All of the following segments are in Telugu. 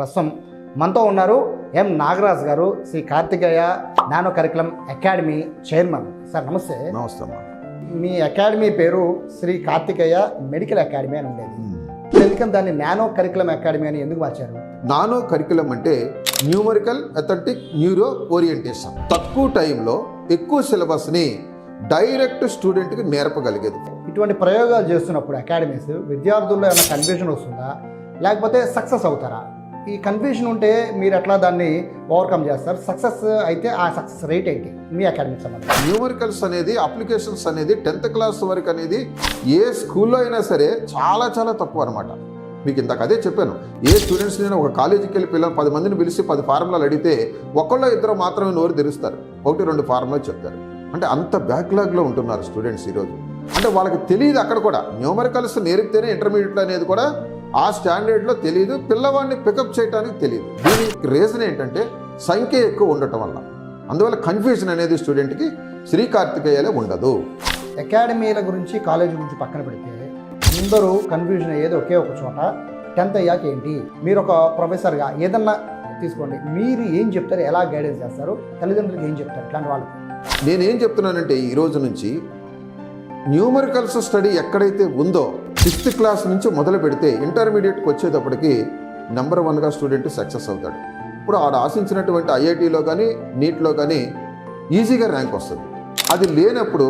ప్రస్తుతం మనతో ఉన్నారు ఎం నాగరాజ్ గారు Shri Karthikeya nano curriculum academy chairman. Sir నమస్తే. నమస్తే మీ అకాడమీ పేరు శ్రీ కార్తికేయ మెడికల్ అకాడమీ అని ఉండేది. ఎందుకని దాన్ని నానో కరికులం అకాడమీ అని ఎందుకు మార్చారు? నానో కరికులం అంటే న్యూమరికల్ అథెంటిక్ న్యూరో ఓరియంటేషన్. తక్కువ టైంలో ఎక్కువ సిలబస్ని డైరెక్ట్ స్టూడెంట్కి నేర్పగలిగేది. ఇటువంటి ప్రయోగాలు చేస్తున్నప్పుడు అకాడమీస్ విద్యార్థుల్లో ఏమైనా కన్ఫ్యూజన్ వస్తుందా? లేకపోతే సక్సెస్ అవుతారా? ఈ కన్ఫ్యూజన్ ఉంటే మీరు ఎట్లా దాన్ని ఓవర్కమ్ చేస్తారు? సక్సెస్ అయితే ఆ సక్సెస్ రేట్ ఏంటి? మీ అకాడమిక్ సంబంధించి న్యూమరికల్స్ అనేది అప్లికేషన్స్ అనేది టెన్త్ క్లాస్ వరకు అనేది ఏ స్కూల్లో అయినా సరే చాలా చాలా తక్కువ అనమాట మీకు ఇందాక అదే చెప్పాను. ఏ స్టూడెంట్స్ నేను ఒక కాలేజీకి వెళ్ళి పిల్లలు పది మందిని పిలిచి పది ఫార్ములాలు అడిగితే ఒకళ్ళో ఇద్దరు మాత్రమే నోరు తెరుస్తారు. ఒకటి రెండు ఫార్ములాలు చెప్తారు. అంటే అంత బ్యాక్లాగ్లో ఉంటున్నారు స్టూడెంట్స్ ఈరోజు. అంటే వాళ్ళకి తెలియదు అక్కడ కూడా. న్యూమరికల్స్ నేర్పితేనే ఇంటర్మీడియట్ అనేది కూడా ఆ స్టాండర్డ్లో తెలియదు పిల్లవాడిని పికప్ చేయడానికి తెలియదు దీనికి రీజన్ ఏంటంటే సంఖ్య ఎక్కువ ఉండటం వల్ల. అందువల్ల కన్ఫ్యూజన్ అనేది స్టూడెంట్కి శ్రీ కార్తికేయలే ఉండదు. అకాడమీల గురించి కాలేజీ గురించి పక్కన పెడితే అందరూ కన్ఫ్యూజన్ అయ్యేది ఒకే ఒక చోట టెన్త్ అయ్యాక ఏంటి? మీరు ఒక ప్రొఫెసర్గా ఏదన్నా తీసుకోండి. మీరు ఏం చెప్తారు ఎలా గైడెన్స్ చేస్తారు తల్లిదండ్రులకు ఏం చెప్తారు ఇట్లాంటి వాళ్ళకి. నేనేం చెప్తున్నానంటే ఈ రోజు నుంచి న్యూమరికల్స్ స్టడీ ఎక్కడైతే ఉందో సిక్స్త్ క్లాస్ నుంచి మొదలు పెడితే ఇంటర్మీడియట్కి వచ్చేటప్పటికి నెంబర్ వన్గా స్టూడెంట్ సక్సెస్ అవుతాడు. ఇప్పుడు ఆడు ఆశించినటువంటి ఐఐటిలో కానీ నీట్లో కానీ ఈజీగా ర్యాంక్ వస్తుంది. అది లేనప్పుడు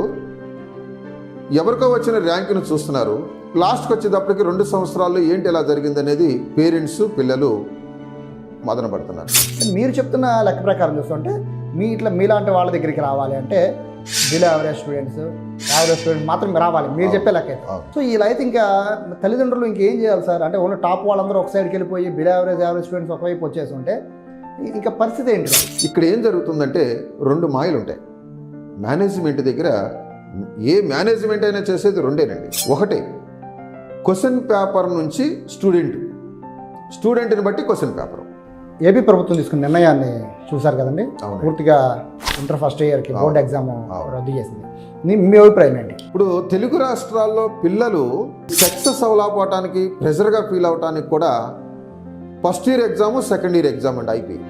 ఎవరికో వచ్చిన ర్యాంకును చూస్తున్నారు. లాస్ట్కి వచ్చేటప్పటికి రెండు సంవత్సరాల్లో ఏంటి ఎలా జరిగిందనేది పేరెంట్స్ పిల్లలు మదన పడుతున్నారు. మీరు చెప్తున్న లెక్క ప్రకారం చూస్తుంటే మీ ఇట్లా మీలాంటి వాళ్ళ దగ్గరికి రావాలి అంటే below average students average students మాత్రం రావాలి. మీరు చెప్పే లెక్క. సో ఇలా అయితే ఇంకా తల్లిదండ్రులు ఇంకేం చేయాలి సార్? అంటే ఓన్లీ టాప్ వాళ్ళందరూ ఒక సైడ్కి వెళ్ళిపోయి బిలో యావరేజ్ యావరేజ్ స్టూడెంట్స్ ఒకవైపు వచ్చేసి ఉంటే ఇంకా పరిస్థితి ఏంటి? ఇక్కడ ఏం జరుగుతుందంటే రెండు మాయలు ఉంటాయి. మేనేజ్మెంట్ దగ్గర ఏ మేనేజ్మెంట్ అయినా చేసేది రెండేనండి. ఒకటి క్వశ్చన్ పేపర్ నుంచి స్టూడెంట్. స్టూడెంట్ని బట్టి క్వశ్చన్ పేపర్. ఏపీ ప్రభుత్వం తీసుకున్న నిర్ణయాన్ని చూశారు కదండి. పూర్తిగా ఇంటర్ ఫస్ట్ ఇయర్కి బోర్డ్. ఎగ్జామ్. రద్దు చేసింది మీ- మీ అభిప్రాయం ఏంటి ఇప్పుడు తెలుగు రాష్ట్రాల్లో పిల్లలు సక్సెస్ అవ్వలేకపోవటానికి ప్రెషర్గా ఫీల్ అవటానికి కూడా first year exam second year exam అండి అయిపోయి